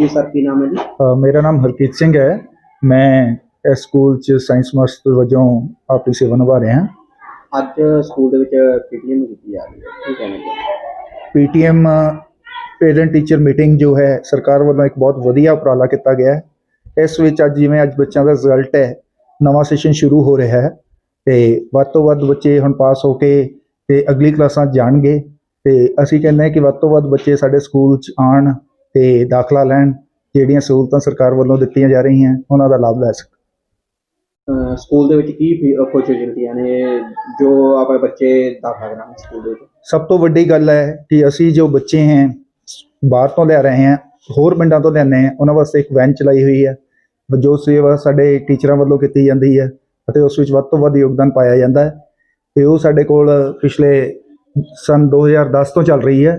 ਹਾਂਜੀ ਸਰ ਕੀ ਨਾਮ ਹੈ ਜੀ ਅ, ਮੇਰਾ ਨਾਮ ਹਰਕੀਤ ਸਿੰਘ ਹੈ ਮੈਂ ਇਸ ਸਕੂਲ 'ਚ ਸਾਇੰਸ ਮਾਸਟਰ ਵਜੋਂ ਆਪਣੀ ਸੇਵਾ ਨਿਭਾ ਰਿਹਾ ਹਾਂ ਅੱਜ ਸਕੂਲ ਦੇ ਵਿੱਚ ਪੀਟੀਐਮ ਕੀਤੀ ਜਾ ਰਹੀ ਹੈ ਕੀ ਕਹਿਣਾ ਚਾਹੁੰਦੇ ਪੀਟੀਐਮ ਪੇਰੈਂਟ ਟੀਚਰ ਮੀਟਿੰਗ ਜੋ ਹੈ ਸਰਕਾਰ ਵੱਲੋਂ ਇੱਕ ਬਹੁਤ ਵਧੀਆ ਉਪਰਾਲਾ ਕੀਤਾ ਗਿਆ ਹੈ। ਇਸ ਵਿੱਚ ਅੱਜ ਜਿਵੇਂ ਅੱਜ ਬੱਚਿਆਂ ਦਾ ਰਿਜ਼ਲਟ ਹੈ ਨਵਾਂ ਸੈਸ਼ਨ ਸ਼ੁਰੂ ਹੋ ਰਿਹਾ ਹੈ ਤੇ ਵੱਧ ਤੋਂ ਵੱਧ ਬੱਚੇ ਹੁਣ ਪਾਸ ਹੋ ਕੇ ਤੇ ਅਗਲੀ ਕਲਾਸਾਂ 'ਚ ਜਾਣਗੇ ਤੇ ਅਸੀਂ ਕਹਿੰਦੇ ਹਾਂ ਕਿ ਵੱਧ ਤੋਂ ਵੱਧ ਬੱਚੇ ਸਾਡੇ ਸਕੂਲ 'ਚ ਆਣ ਤੇ ਦਾਖਲਾ ਲੈਣ ਜਿਹੜੀਆਂ ਸਹੂਲਤਾਂ ਸਰਕਾਰ ਵੱਲੋਂ ਦਿੱਤੀਆਂ ਜਾ ਰਹੀਆਂ ਉਹਨਾਂ ਦਾ ਲਾਭ ਲੈ ਸਕਣ। ਸਕੂਲ ਦੇ ਵਿੱਚ ਕੀ ਅਪੋਰਚੁਨਿਟੀਆਂ ਨੇ ਜੋ ਆਪਣੇ ਬੱਚੇ ਦਾਖਲਾ ਕਰਾਉਣ ਸਕੂਲ ਦੇ ਵਿੱਚ? ਸਭ ਤੋਂ ਵੱਡੀ ਗੱਲ ਹੈ ਕਿ ਅਸੀਂ ਜੋ ਬੱਚੇ ਹੈ ਬਾਹਰ ਤੋਂ ਲਿਆ ਰਹੇ ਹਾਂ ਹੋਰ ਪਿੰਡਾਂ ਤੋਂ ਲਿਆਉਂਦੇ ਹਾਂ ਉਹਨਾਂ ਵਾਸਤੇ ਇੱਕ ਵੈਨ ਚਲਾਈ ਹੋਈ ਹੈ ਜੋ ਸੇਵਾ ਸਾਡੇ ਟੀਚਰਾਂ ਵੱਲੋਂ ਕੀਤੀ ਜਾਂਦੀ ਹੈ ਅਤੇ ਉਸ ਵਿੱਚ ਵੱਧ ਤੋਂ ਵੱਧ ਯੋਗਦਾਨ ਪਾਇਆ ਜਾਂਦਾ ਹੈ। ਤੇ ਉਹ ਸਾਡੇ ਕੋਲ ਪਿਛਲੇ ਸਨ 2010 ਤੋਂ ਚੱਲ ਰਹੀ ਹੈ।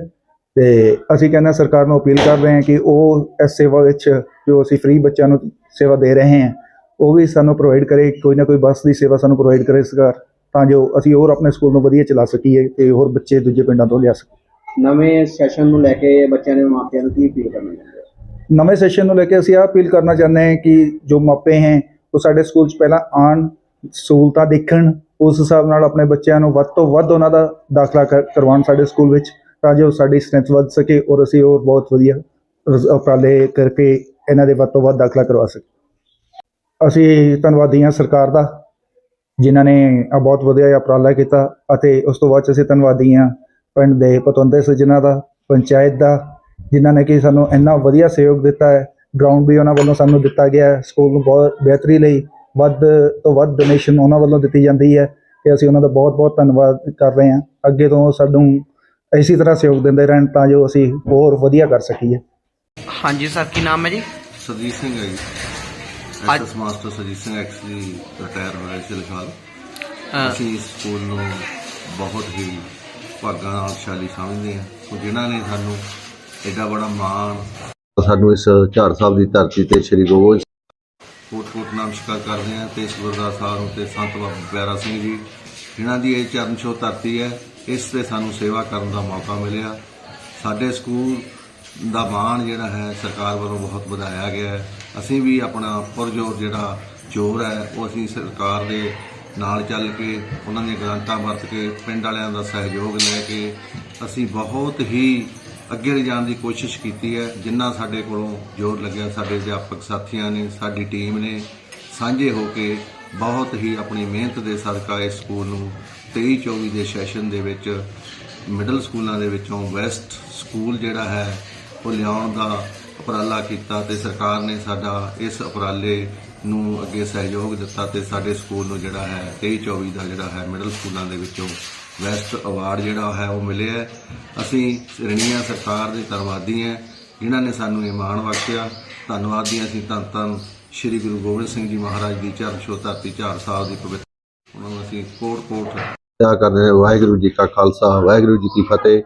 ਤੇ ਅਸੀਂ ਕਹਿੰਦੇ ਸਰਕਾਰ ਨੂੰ ਅਪੀਲ ਕਰ ਰਹੇ ਹਾਂ ਕਿ ਉਹ ਇਸ ਸੇਵਾ ਵਿੱਚ ਜੋ ਅਸੀਂ ਫ੍ਰੀ ਬੱਚਿਆਂ ਨੂੰ ਸੇਵਾ ਦੇ ਰਹੇ ਹਾਂ ਉਹ ਵੀ ਸਾਨੂੰ ਪ੍ਰੋਵਾਈਡ ਕਰੇ ਕੋਈ ਨਾ ਕੋਈ ਬੱਸ ਦੀ ਸੇਵਾ ਸਾਨੂੰ ਪ੍ਰੋਵਾਈਡ ਕਰੇ ਸਰਕਾਰ ਤਾਂ ਜੋ ਅਸੀਂ ਹੋਰ ਆਪਣੇ ਸਕੂਲ ਨੂੰ ਵਧੀਆ ਚਲਾ ਸਕੀਏ ਤੇ ਹੋਰ ਬੱਚੇ ਦੂਜੇ ਪਿੰਡਾਂ ਤੋਂ ਲਿਆ ਸਕੀਏ। ਨਵੇਂ ਸੈਸ਼ਨ ਨੂੰ ਲੈ ਕੇ ਬੱਚਿਆਂ ਦੇ ਮਾਪਿਆਂ ਨੂੰ ਕੀ ਅਪੀਲ ਕਰਨਾ ਚਾਹੁੰਦੇ ਨਵੇਂ ਸੈਸ਼ਨ ਨੂੰ ਲੈ ਕੇ ਅਸੀਂ ਇਹ ਅਪੀਲ ਕਰਨਾ ਚਾਹੁੰਦੇ ਹਾਂ ਕਿ ਜੋ ਮਾਪੇ ਹੈ ਉਹ ਸਾਡੇ ਸਕੂਲ 'ਚ ਪਹਿਲਾਂ ਆਣ ਸਹੂਲਤਾਂ ਦੇਖਣ ਉਸ ਹਿਸਾਬ ਨਾਲ ਆਪਣੇ ਬੱਚਿਆਂ ਨੂੰ ਵੱਧ ਤੋਂ ਵੱਧ ਉਹਨਾਂ ਦਾ ਦਾਖਲਾ ਕਰ- ਕਰਵਾਉਣ ਸਾਡੇ ਸਕੂਲ ਵਿੱਚ। ਤਾਂ ਜੋ ਸਾਡੀ ਸਟਰੈਂਥ ਵੱਧ ਸਕੇ ਔਰ ਅਸੀਂ ਹੋਰ ਬਹੁਤ ਵਧੀਆ ਰਜ਼- ਉਪਰਾਲੇ ਕਰਕੇ ਇਹਨਾਂ ਦੇ ਵੱਧ ਤੋਂ ਵੱਧ ਦਾਖਲਾ ਕਰਵਾ ਸਕੀਏ। ਅਸੀਂ ਧੰਨਵਾਦੀ ਹਾਂ ਸਰਕਾਰ ਦਾ, ਜਿਨ੍ਹਾਂ ਨੇ ਆ ਬਹੁਤ ਵਧੀਆ ਉਪਰਾਲਾ ਕੀਤਾ ਅਤੇ ਉਸ ਤੋਂ ਬਾਅਦ 'ਚ ਅਸੀਂ ਧੰਨਵਾਦੀ ਹਾਂ ਪਿੰਡ ਦੇ ਪਤਵੰਤੇ ਸੱਜਣਾ ਦਾ, ਪੰਚਾਇਤ ਦਾ, ਜਿਨ੍ਹਾਂ ਨੇ ਕਿ ਸਾਨੂੰ ਇੰਨਾ ਵਧੀਆ ਸਹਿਯੋਗ ਦਿੱਤਾ ਹੈ। ਗਰਾਊਂਡ ਵੀ ਉਹਨਾਂ ਵੱਲੋਂ ਸਾਨੂੰ ਦਿੱਤਾ ਗਿਆ ਹੈ। ਸਕੂਲ ਨੂੰ ਬਹੁਤ ਬਿਹਤਰੀ ਲਈ ਵੱਧ ਤੋਂ ਵੱਧ ਡੋਨੇਸ਼ਨ ਉਹਨਾਂ ਵੱਲੋਂ ਦਿੱਤੀ ਜਾਂਦੀ ਹੈ ਤੇ ਅਸੀਂ ਉਹਨਾਂ ਦਾ ਬਹੁਤ ਬਹੁਤ ਧੰਨਵਾਦ ਕਰ ਰਹੇ ਹਾਂ। ਅੱਗੇ ਤੋਂ ਸਾਨੂੰ ਇਸੇ ਤਰ੍ਹਾਂ ਸਹਿਯੋਗ ਦਿੰਦੇ ਰਹਿਣ ਤਾਂ ਜੋ ਅਸੀਂ ਹੋਰ ਵਧੀਆ ਕਰ ਸਕੀਏ। ਹਾਂਜੀ ਸਰ ਕੀ ਨਾਮ ਹੈ ਜੀ? ਸਰਜੀਤ ਸਿੰਘ ਹੈ ਜੀ। ਅੱਜ- SS master Surjit Singh actually retire ਹੋਇਆ ਸੀ ਅ, ਅਸੀਂ ਇਸ ਸਕੂਲ ਨੂੰ ਬਹੁਤ ਹੀ ਭਾਗਾਂ ਨਾਲ ਸ਼ਾਲੀ ਸਮਝਦੇ ਹਾਂ। ਸੋ ਜਿਨ੍ਹਾਂ ਨੇ ਸਾਨੂੰ ਐਡਾ ਬੜਾ ਮਾਣ ਸਾਨੂੰ ਇਸ ਝਾੜ ਸਾਹਿਬ ਦੀ ਧਰਤੀ ਤੇ ਸ੍ਰੀ ਗੋਬਿੰਦ ਕੋਟ ਕੋਟ ਨਮਸਕਾਰ ਕਰਦੇ ਹਾਂ। ਤੇ ਇਸ ਗੁਰਦਾਸ ਸਾਹਿਬ ਨੂੰ ਤੇ ਸੰਤ ਬਾਬਾ ਪਿਆਰਾ ਸਿੰਘ ਜੀ ਜਿਨ੍ਹਾਂ ਦੀ ਇਹ ਚਰਨ ਛੋਹ ਧਰਤੀ ਹੈ ਇਸ ਤੇ ਸਾਨੂੰ ਸੇਵਾ ਕਰਨ ਦਾ ਮੌਕਾ ਮਿਲਿਆ। ਸਾਡੇ ਸਕੂਲ ਦਾ ਮਾਣ ਜਿਹੜਾ ਹੈ, ਸਰਕਾਰ ਵੱਲੋਂ ਬਹੁਤ ਵਧਾਇਆ ਗਿਆ ਹੈ। ਅਸੀਂ ਵੀ ਆਪਣਾ ਪੁਰਜੋਰ ਜਿਹੜਾ ਜੋਰ ਹੈ, ਉਹ ਅਸੀਂ ਸਰਕਾਰ ਦੇ ਨਾਲ ਚੱਲ ਕੇ, ਉਹਨਾਂ ਦੀਆਂ ਗ੍ਰਾਂਟਾਂ ਵਰਤ ਕੇ, ਪਿੰਡ ਵਾਲਿਆਂ ਦਾ ਸਹਿਯੋਗ ਲੈ ਕੇ ਅਸੀਂ ਬਹੁਤ ਹੀ ਅੱਗੇ ਲਿਜਾਣ ਦੀ ਕੋਸ਼ਿਸ਼ ਕੀਤੀ ਹੈ। ਜਿੰਨਾ ਸਾਡੇ ਕੋਲੋਂ ਜੋਰ ਲੱਗਿਆ, ਸਾਡੇ ਅਧਿਆਪਕ ਸਾਥੀਆਂ ਨੇ, ਸਾਡੀ ਟੀਮ ਨੇ, ਸਾਂਝੇ ਹੋ ਕੇ ਬਹੁਤ ਹੀ ਆਪਣੀ ਮਿਹਨਤ ਦੇ ਸਦਕਾ ਇਸ ਸਕੂਲ ਨੂੰ 23 24 ਦੇ ਸੈਸ਼ਨ ਦੇ ਵਿੱਚ ਮਿਡਲ ਸਕੂਲਾਂ ਦੇ ਵਿੱਚੋਂ ਵੈਸਟ ਸਕੂਲ ਜਿਹੜਾ ਹੈ, ਉਹ ਲਿਆਉਣ ਦਾ ਉਪਰਾਲਾ ਕੀਤਾ ਤੇ ਸਰਕਾਰ ਨੇ ਸਾਡਾ ਇਸ ਉਪਰਾਲੇ ਨੂੰ ਅੱਗੇ ਸਹਿਯੋਗ ਦਿੱਤਾ ਤੇ ਸਾਡੇ ਸਕੂਲ ਨੂੰ ਜਿਹੜਾ ਹੈ 23 24 ਦਾ ਜਿਹੜਾ ਹੈ ਮਿਡਲ ਸਕੂਲਾਂ ਦੇ ਵਿੱਚੋਂ ਬੈਸਟ ਅਵਾਰਡ ਜਿਹੜਾ ਹੈ, ਉਹ ਮਿਲਿਆ ਅਸੀਂ ਰਣੀਆਂ ਸਰਕਾਰ ਦੇ ਧੰਨਵਾਦੀ ਹਾਂ, ਜਿਨ੍ਹਾਂ ਨੇ ਸਾਨੂੰ ਇਹ ਮਾਣ ਬਖਸ਼ਿਆ। ਧੰਨਵਾਦੀ ਹਾਂ ਅਸੀਂ ਧੰਨ ਧੰਨ ਸ੍ਰੀ ਗੁਰੂ ਗੋਬਿੰਦ ਸਿੰਘ ਜੀ ਮਹਾਰਾਜ ਦੀ ਚਰਨ ਛੋਹ ਧਰਤੀ ਝਾੜ ਸਾਹਿਬ ਦੀ ਪਵਿੱਤਰ ਉਹਨਾਂ ਨੂੰ ਅਸੀਂ ਕੋਟ ਕੋਟ ਅਦਾ ਕਰਦੇ ਹਾਂ ਵਾਹਿਗੁਰੂ ਜੀ ਕਾ ਖਾਲਸਾ ਵਾਹਿਗੁਰੂ ਜੀ ਕੀ ਫਤਿਹ।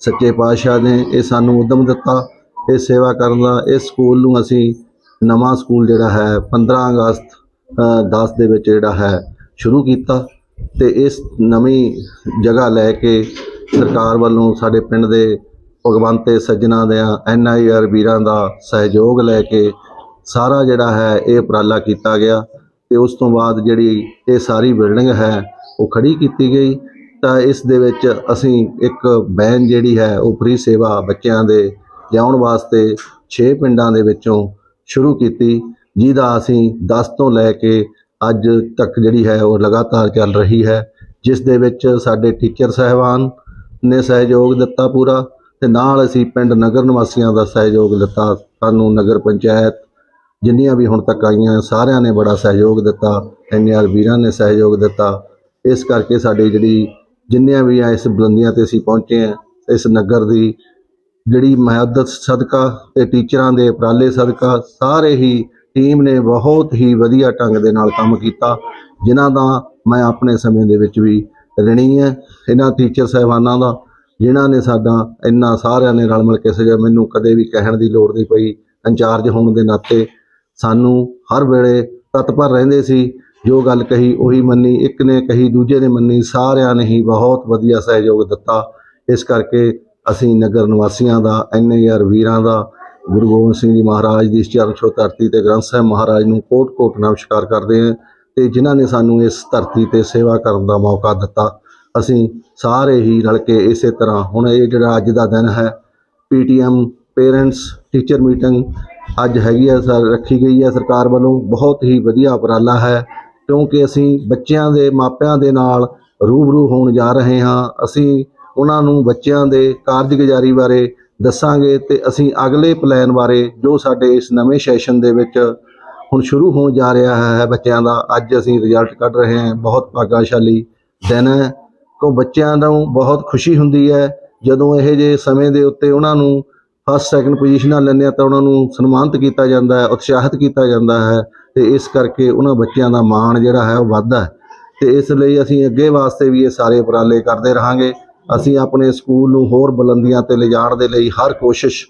ਸੱਚੇ ਪਾਤਸ਼ਾਹ ਨੇ ਇਹ ਸਾਨੂੰ ਉਦਮ ਦਿੱਤਾ। ਇਹ ਸੇਵਾ ਕਰਨ ਦਾ ਇਸ ਸਕੂਲ ਨੂੰ ਅਸੀਂ ਨਵਾਂ ਸਕੂਲ ਜਿਹੜਾ ਹੈ 15 ਅਗਸਤ ਅ, 10 ਦੇ ਵਿੱਚ ਜਿਹੜਾ ਹੈ ਸ਼ੁਰੂ ਕੀਤਾ ਤੇ ਇਸ ਨਵੀਂ ਜਗ੍ਹਾ ਲੈ ਕੇ ਸਰਕਾਰ ਵੱਲੋਂ ਸਾਡੇ ਪਿੰਡ ਦੇ ਭਗਵੰਤੇ ਸੱਜਣਾ ਦੇ ਐਨ ਆਈ ਆਰ ਵੀਰਾਂ ਦਾ ਸਹਿਯੋਗ ਲੈ ਕੇ ਸਾਰਾ ਜਿਹੜਾ ਹੈ ਇਹ ਉਪਰਾਲਾ ਕੀਤਾ ਗਿਆ ਤੇ ਉਸ ਤੋਂ ਬਾਅਦ ਜਿਹੜੀ ਇਹ ਸਾਰੀ ਬਿਲਡਿੰਗ ਹੈ ਉਹ ਖੜੀ ਕੀਤੀ ਗਈ, ਤਾਂ ਇਸ ਦੇ ਵਿੱਚ ਅਸੀਂ ਇੱਕ ਬੈਨ ਜਿਹੜੀ ਹੈ, ਉਹ ਫ੍ਰੀ ਸੇਵਾ ਬੱਚਿਆਂ ਦੇ ਲਿਆਉਣ ਵਾਸਤੇ 6 ਪਿੰਡਾਂ ਦੇ ਵਿੱਚੋਂ ਸ਼ੁਰੂ ਕੀਤੀ, ਜਿਹਦਾ ਅਸੀਂ 10 ਤੋਂ ਲੈ ਕੇ ਅੱਜ ਤੱਕ ਜਿਹੜੀ ਹੈ, ਉਹ ਲਗਾਤਾਰ ਚੱਲ ਰਹੀ ਹੈ। ਜਿਸ ਦੇ ਵਿੱਚ ਸਾਡੇ ਟੀਚਰ ਸਹਿਬਾਨ ਨੇ ਸਹਿਯੋਗ ਦਿੱਤਾ ਪੂਰਾ, ਤੇ ਨਾਲ ਅਸੀਂ ਪਿੰਡ ਨਗਰ ਨਿਵਾਸੀਆਂ ਦਾ ਸਹਿਯੋਗ ਦਿੱਤਾ, ਸਾਨੂੰ ਨਗਰ ਪੰਚਾਇਤ ਜਿੰਨੀਆਂ ਵੀ ਹੁਣ ਤੱਕ ਆਈਆਂ, ਸਾਰਿਆਂ ਨੇ ਬੜਾ ਸਹਿਯੋਗ ਦਿੱਤਾ ਐਨਆਰ ਵੀਰਾਂ ਨੇ ਸਹਿਯੋਗ ਦਿੱਤਾ ਇਸ ਕਰਕੇ ਸਾਡੀ ਜਿਹੜੀ ਜਿੰਨੀਆਂ ਵੀ ਆ ਇਸ ਬੁਲੰਦੀਆਂ ਤੇ ਅਸੀਂ ਪਹੁੰਚੇ ਆ, ਇਸ ਨਗਰ ਦੀ ਜਿਹੜੀ ਮਦਦ ਸਦਕਾ ਤੇ ਟੀਚਰਾਂ ਦੇ ਉਪਰਾਲੇ ਸਦਕਾ, ਸਾਰੇ ਹੀ ਟੀਮ ਨੇ ਬਹੁਤ ਹੀ ਵਧੀਆ ਢੰਗ ਦੇ ਨਾਲ ਕੰਮ ਕੀਤਾ, ਜਿਨ੍ਹਾਂ ਦਾ ਮੈਂ ਆਪਣੇ ਸਮੇਂ ਦੇ ਵਿੱਚ ਵੀ ਰਣੀ ਹੈ ਇਹਨਾਂ ਟੀਚਰ ਸਹਿਬਾਨਾਂ ਦਾ, ਜਿਨ੍ਹਾਂ ਨੇ ਸਾਡਾ ਇੰਨਾ ਸਾਰਿਆਂ ਨੇ ਰਲ ਮਿਲ ਕੇ ਸਜਾ, ਮੈਨੂੰ ਕਦੇ ਵੀ ਕਹਿਣ ਦੀ ਲੋੜ ਨਹੀਂ ਪਈ, ਇੰਚਾਰਜ ਹੋਣ ਦੇ ਨਾਤੇ ਸਾਨੂੰ ਹਰ ਵੇਲੇ ਤਤਪਰ ਰਹਿੰਦੇ ਸੀ, ਜੋ ਗੱਲ ਕਹੀ ਉਹੀ ਮੰਨੀ, ਇੱਕ ਨੇ ਕਹੀ, ਦੂਜੇ ਨੇ ਮੰਨੀ, ਸਾਰਿਆਂ ਨੇ ਹੀ ਬਹੁਤ ਵਧੀਆ ਸਹਿਯੋਗ ਦਿੱਤਾ। ਇਸ ਕਰਕੇ ਅਸੀਂ ਨਗਰ ਨਿਵਾਸੀਆਂ ਦਾ ਐਨਆਰ ਵੀਰਾਂ ਦਾ, ਗੁਰੂ ਗੋਬਿੰਦ ਸਿੰਘ ਜੀ ਮਹਾਰਾਜ ਦੀ ਚਰਨ ਛੋਹ ਧਰਤੀ ਤੇ ਗ੍ਰੰਥ ਸਾਹਿਬ ਮਹਾਰਾਜ ਨੂੰ ਕੋਟ-ਕੋਟ ਨਮਸਕਾਰ ਕਰਦੇ ਹਾਂ ਤੇ ਜਿਨ੍ਹਾਂ ਨੇ ਸਾਨੂੰ ਇਸ ਧਰਤੀ ਤੇ ਸੇਵਾ ਕਰਨ ਦਾ ਮੌਕਾ ਦਿੱਤਾ, ਅਸੀਂ ਸਾਰੇ ਹੀ ਰਲ ਕੇ ਇਸੇ ਤਰ੍ਹਾਂ, ਹੁਣ ਇਹ ਜਿਹੜਾ ਅੱਜ ਦਾ ਦਿਨ ਹੈ ਪੀਟੀਐਮ ਪੇਰੈਂਟਸ, ਟੀਚਰ ਮੀਟਿੰਗ ਅੱਜ ਹੈਗੀ ਹੈ ਸਰ, ਰੱਖੀ ਗਈ ਹੈ ਸਰਕਾਰ ਵੱਲੋਂ। ਬਹੁਤ ਹੀ ਵਧੀਆ ਉਪਰਾਲਾ ਹੈ, ਕਿਉਂਕਿ ਅਸੀਂ ਬੱਚਿਆਂ ਦੇ, ਮਾਪਿਆਂ ਦੇ ਨਾਲ ਰੂਬਰੂ ਹੋਣ ਜਾ ਰਹੇ ਹਾਂ। ਅਸੀਂ ਉਹਨਾਂ ਨੂੰ ਬੱਚਿਆਂ ਦੇ ਕਾਰਜਗੁਜ਼ਾਰੀ ਬਾਰੇ ਦੱਸਾਂਗੇ ਤੇ ਅਸੀਂ ਅਗਲੇ ਪਲਾਨ ਬਾਰੇ ਜੋ ਸਾਡੇ ਇਸ ਨਵੇਂ ਸੈਸ਼ਨ ਦੇ ਵਿੱਚ ਹੁਣ ਸ਼ੁਰੂ ਹੋਣ ਜਾ ਰਿਹਾ ਹੈ ਬੱਚਿਆਂ ਦਾ, ਅੱਜ ਅਸੀਂ ਰਿਜ਼ਲਟ ਕੱਢ ਰਹੇ ਹਾਂ। ਬਹੁਤ ਭਾਗਾਸ਼ਾਲੀ ਦਿਨ ਹੈ। ਕੋ ਬੱਚਿਆਂ ਨੂੰ ਬਹੁਤ ਖੁਸ਼ੀ ਹੁੰਦੀ ਹੈ, ਜਦੋਂ ਇਹ ਜੇ ਸਮੇਂ ਦੇ ਉੱਤੇ ਉਹਨਾਂ ਨੂੰ ਫਸਟ ਸੈਕੰਡ ਪੋਜੀਸ਼ਨਾਂ ਲੈਂਦੇ ਆ ਤਾਂ ਉਹਨਾਂ ਨੂੰ ਸਨਮਾਨਿਤ ਕੀਤਾ ਜਾਂਦਾ ਹੈ, ਉਤਸ਼ਾਹਿਤ ਕੀਤਾ ਜਾਂਦਾ ਹੈ ਤੇ ਇਸ ਕਰਕੇ ਉਹਨਾਂ ਬੱਚਿਆਂ ਦਾ ਮਾਣ ਜਿਹੜਾ ਹੈ ਉਹ ਵੱਧਦਾ ਹੈ। ਤੇ ਇਸ ਲਈ ਅਸੀਂ ਅੱਗੇ ਵਾਸਤੇ ਵੀ ਇਹ ਸਾਰੇ ਉਪਰਾਲੇ ਕਰਦੇ ਰਹਾਂਗੇ। ਅਸੀਂ ਆਪਣੇ ਸਕੂਲ ਨੂੰ ਹੋਰ ਬੁਲੰਦੀਆਂ ਤੇ ਲਿਜਾਣ ਦੇ ਲਈ ਹਰ ਕੋਸ਼ਿਸ਼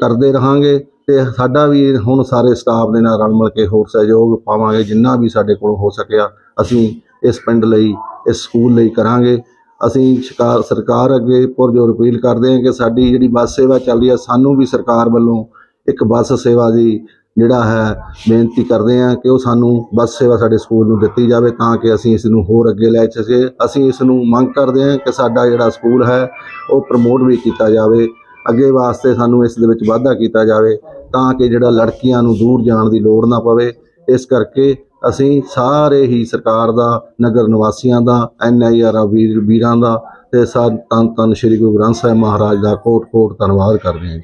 ਕਰਦੇ ਰਹਾਂਗੇ ਤੇ ਸਾਡਾ ਵੀ ਹੁਣ ਸਾਰੇ ਸਟਾਫ ਦੇ ਨਾਲ ਰਲ ਮਿਲ ਕੇ ਹੋਰ ਸਹਿਯੋਗ ਪਾਵਾਂਗੇ ਜਿੰਨਾ ਵੀ ਸਾਡੇ ਕੋਲ ਹੋ ਸਕਿਆ ਅਸੀਂ ਇਸ ਪਿੰਡ ਲਈ, ਇਸ ਸਕੂਲ ਲਈ ਕਰਾਂਗੇ। ਅਸੀਂ ਸਰਕਾਰ ਸਰਕਾਰ ਅੱਗੇ ਪੁਰਜੋਰ ਅਪੀਲ ਕਰਦੇ ਹਾਂ ਕਿ ਸਾਡੀ ਜਿਹੜੀ ਬੱਸ ਸੇਵਾ ਚੱਲ ਰਹੀ ਹੈ, ਸਾਨੂੰ ਵੀ ਸਰਕਾਰ ਵੱਲੋਂ ਇੱਕ ਬੱਸ ਸੇਵਾ ਦੀ ਜਿਹੜਾ ਹੈ ਬੇਨਤੀ ਕਰਦੇ ਹਾਂ ਕਿ ਉਹ ਸਾਨੂੰ ਬੱਸ ਸੇਵਾ ਸਾਡੇ ਸਕੂਲ ਨੂੰ ਦਿੱਤੀ ਜਾਵੇ ਤਾਂ ਕਿ ਅਸੀਂ ਇਸ ਨੂੰ ਹੋਰ ਅੱਗੇ ਲੈ ਸਕੀਏ। ਅਸੀਂ ਇਸ ਨੂੰ ਮੰਗ ਕਰਦੇ ਹਾਂ ਕਿ ਸਾਡਾ ਜਿਹੜਾ ਸਕੂਲ ਹੈ, ਉਹ ਪ੍ਰਮੋਟ ਵੀ ਕੀਤਾ ਜਾਵੇ। ਅੱਗੇ ਵਾਸਤੇ ਸਾਨੂੰ ਇਸ ਦੇ ਵਿੱਚ ਵਾਧਾ ਕੀਤਾ ਜਾਵੇ ਤਾਂ ਕਿ ਜਿਹੜਾ ਲੜਕੀਆਂ ਨੂੰ ਦੂਰ ਜਾਣ ਦੀ ਲੋੜ ਨਾ ਪਵੇ। ਇਸ ਕਰਕੇ ਅਸੀਂ ਸਾਰੇ ਹੀ ਸਰਕਾਰ ਦਾ, ਨਗਰ ਨਿਵਾਸੀਆਂ ਦਾ, ਐਨ ਆਈ ਆਰ ਵੀਰ, ਵੀਰਾਂ ਦਾ ਤੇ ਸਾ, ਤਨ ਤਨ ਸ੍ਰੀ ਗੁਰੂ ਗ੍ਰੰਥ ਸਾਹਿਬ ਮਹਾਰਾਜ ਦਾ ਕੋਟ ਕੋਟ ਧੰਨਵਾਦ ਕਰਦੇ ਹਾਂ ਜੀ।